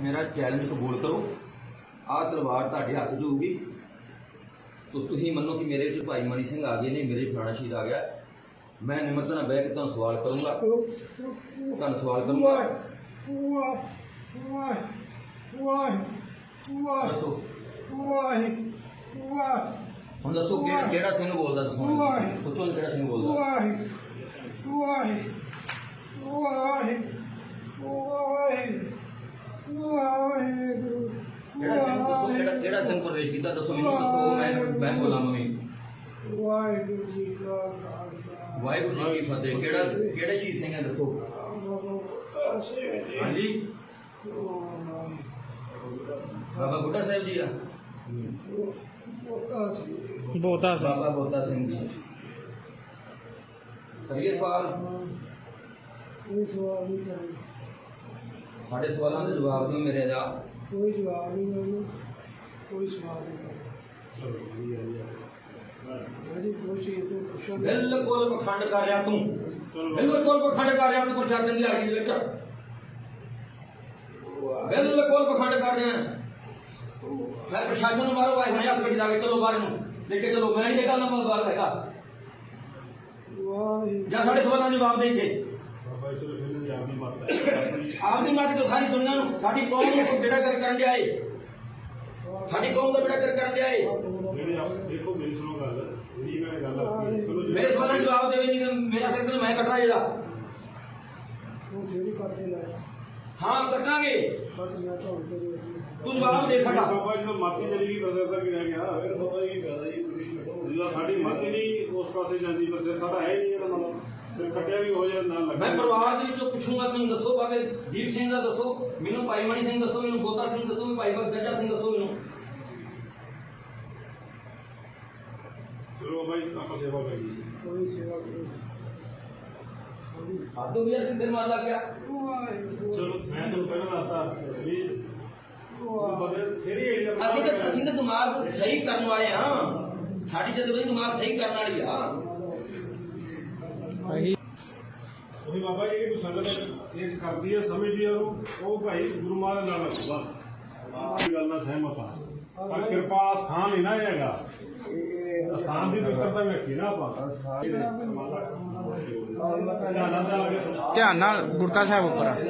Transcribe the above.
ਮੇਰਾ ਚੈਲੰਜ ਕਬੂਲ ਕਰੋ। ਆਹ ਤਲਵਾਰ ਤੁਹਾਡੇ ਹੱਥ 'ਚ ਹੋਊਗੀ। ਤੋ ਤੁਸੀਂ ਮੰਨੋ ਕਿ ਮੇਰੇ 'ਚ ਭਾਈ ਮਣੀ ਸਿੰਘ ਆ ਗਏ ਨੇ ਮੇਰੇ ਫਲਾਣਾ ਸ਼ਹੀਦ ਆ ਗਿਆ। ਮੈਂ ਨਿਮਰਤਾ ਨਾਲ ਬਹਿ ਕੇ ਤੁਹਾਨੂੰ ਸਵਾਲ ਕਰੂੰਗਾ। ਤੁਹਾਨੂੰ ਸਵਾਲ ਕਰੂੰਗਾ। ਦੱਸੋ। ਹੁਣ ਦੱਸੋ ਕਿਹੜਾ ਸਿੰਘ ਬੋਲਦਾ ਦੱਸੋ। ਸੋਚੋ ਕਿਹੜਾ ਸਿੰਘ ਬੋਲਦਾ। ਕਿਹੜਾ ਸਿੰਘ ਦੱਸੋ ਕਿਹੜਾ ਕਿਹੜਾ ਸਿੰਘ ਪ੍ਰਵੇਸ਼ ਕੀਤਾ ਦੱਸੋ ਮੈਨੂੰ ਦੱਸੋ ਮੈਂ ਮੈਂ ਬੋਲਾਂ ਮੰਮੀ ਵਾਹਿਗੁਰੂ ਜੀ ਕਾ ਖਾਲਸਾ ਵਾਹਿਗੁਰੂ ਜੀ ਕੀ ਫਤਿਹ ਕਿਹੜਾ ਕਿਹੜੇ ਸ਼ਹੀਦ ਸਿੰਘ ਹੈ ਦੱਸੋ ਹਾਂਜੀ ਬਾਬਾ ਬੁੱਢਾ ਸਾਹਿਬ ਜੀ ਆ ਬੋਤਾ ਸੀ ਬਾਬਾ ਬੋਤਾ ਸਿੰਘ ਜੀ ਕਰੀਏ ਸਵਾਲ ਕੋਈ ਸਵਾਲ ਨਹੀਂ ਕਰਨਾ ਸਾਡੇ ਸਵਾਲਾਂ ਦੇ ਜਵਾਬ ਦਿਓ ਮੇਰੇ ਦਾ ਕੋਈ ਜਵਾਬ ਨਹੀਂ ਮੈਨੂੰ ਕੋਈ ਸਵਾਲ ਨਹੀਂ ਕਰਨਾ ਮੇਰੀ ਕੋਸ਼ਿਸ਼ ਤੋਂ ਪੁੱਛੋ ਬਿਲਕੁਲ ਪਖੰਡ ਕਰ ਰਿਹਾ ਤੂੰ। ਬਿਲਕੁਲ ਪਖੰਡ ਕਰ ਰਿਹਾ ਤੂੰ ਪ੍ਰਸ਼ਾਸਨ ਦੀ ਆਗੀ ਦੇ ਵਿੱਚ। ਬਿਲਕੁਲ ਪਖੰਡ ਕਰ ਰਿਹਾ। ਮੈਂ ਪ੍ਰਸ਼ਾਸਨ ਨੂੰ ਮਾਰੋ ਭਾਈ ਹੁਣੇ ਹੱਥ ਵਿੱਚ ਲਾ ਕੇ ਚਲੋ ਬਾਹਰ ਨੂੰ ਲੈ ਕੇ ਚਲੋ ਮੈਂ ਇਹ ਗੱਲ ਨਾ ਮਤਲਬ ਹੈਗਾ। ਜਾਂ ਸਾਡੇ ਸਵਾਲਾਂ ਦੇ ਜਵਾਬ ਦੇ ਇੱਥੇ। ਆਪਦੀ ਮੱਤ ਤੋਂ ਸਾਰੀ ਦੁਨੀਆ ਨੂੰ। ਸਾਡੀ ਕੌਮ ਨੂੰ ਕੋਈ ਬੇੜਾ ਕਰ ਕਰਨ ਡਿਆ ਏ। ਸਾਡੀ ਕੌਮ ਦਾ ਬੇੜਾ ਕਰ ਕਰਨ ਡਿਆ ਏ। ਦੇਖੋ ਮੇਰੀ ਸੁਣੋ ਗੱਲ। ਜਿਹੜੀ ਮੈਂ ਗੱਲ ਆਖੀ ਚਲੋ ਜੀ ਮੇਰੇ ਸਵਾਲਾਂ ਦੇ ਜਵਾਬ ਦੇਵੇ ਨਹੀਂ ਤਾਂ ਸਿਰ ਤੇ ਮੈਂ ਕੱਟਣਾ ਇਹਦਾ। ਤੂੰ ਫੇਰੀ ਕਰਕੇ ਲਾਇਆ ਹਾਂ ਕੱਟਾਂਗੇ ਬਟ ਮੈਂ ਤਾਂ ਜੋ ਜਵਾਬ ਦੇ ਸਾਡਾ। ਬਾਬਾ ਜੀ ਤੋਂ ਮਾਤੀ ਚਲੀ ਗਈ ਤੱਕ ਗਿਣਿਆ ਗਿਆ ਫਿਰ ਬਾਬਾ ਜੀ ਫਾਇਦਾ ਜੀ ਤੁਸੀਂ ਛੱਡੋ। ਜਦੋਂ ਸਾਡੀ ਮਾਤੀ ਨਹੀਂ ਉਸ ਪਾਸੇ ਜਾਂਦੀ ਬਰਸਰ ਸਾਡਾ ਹੈ ਨਹੀਂ ਇਹਦਾ ਮਤਲਬ। ਫਿਰ ਕੱਟਿਆ ਵੀ ਹੋ ਜਾਏ ਨਾ ਲੱਗੇ ਮੈਂ ਪਰਿਵਾਰ ਦੇ ਵਿੱਚੋਂ ਪੁੱਛੂੰਗਾ ਮੈਨੂੰ ਦੱਸੋ ਬਾਬੇ ਦੀਪ ਸਿੰਘ ਦਾ ਦੱਸੋ ਮੈਨੂੰ ਭਾਈ ਮਣੀ ਸਿੰਘ ਦੱਸੋ ਮੈਨੂੰ ਬੋਤਾ ਸਿੰਘ ਦੱਸੋ ਮੈਨੂੰ ਭਾਈ ਗੱਜਾ ਸਿੰਘ ਦੱਸੋ ਮੈਨੂੰ। ਚਲੋ ਬਾਬਾ ਜੀ ਆਪਾਂ ਸੇਵਾ ਕਰੀਏ। ਕੋਈ ਸੇਵਾ ਕਰੋ ਹੱਦ ਹੋ ਗਿਆ ਸਿਰ ਮਾਰ ਲੱਗ ਗਿਆ ਵਾਹਿਗੁਰੂ ਚਲੋ ਮੈਂ ਤੁਹਾਨੂੰ ਪਹਿਲਾਂ ਦੱਸਤਾ ਵੀ ਉਹ ਬੰਦੇ ਸਿਰੀ ਏੜੀ ਦਾ ਅਸੀਂ ਤਾਂ ਅਸੀਂ ਤਾਂ ਦਿਮਾਗ ਸਹੀ ਕਰਨ ਵਾਲੇ ਹਾਂ। ਸਾਡੀ ਜਦ ਦਿਮਾਗ ਸਹੀ ਕਰਨ ਵਾਲੀ ਆ। ਉਹੀ ਬਾਬਾ ਜੀ ਕਿ ਸੰਗਤ ਇਹ ਕਰਦੀ ਹੈ ਸਮਝਦੀ ਹੈ ਉਹ ਭਾਈ ਗੁਰੂ ਮਹਾਰਾਜ ਨਾਲ ਬਸ। ਆਹ ਗੱਲ ਨਾਲ ਸਹਿਮਤ ਆ ਪਰ ਕਿਰਪਾ ਸਥਾਨ ਨਹੀਂ ਨਾ ਇਹ ਹੈਗਾ। ਸਥਾਨ ਦੀ ਪਵਿੱਤਰਤਾ ਵੇਖੀ ਨਾ ਆਪਾਂ। ਧਿਆਨ ਨਾਲ ਲੱਗੇ ਸੁਣੋ ਧਿਆਨ ਨਾਲ ਗੁਰਕਾ ਸਾਹਿਬ ਉੱਪਰ ਆ। ਹੀ।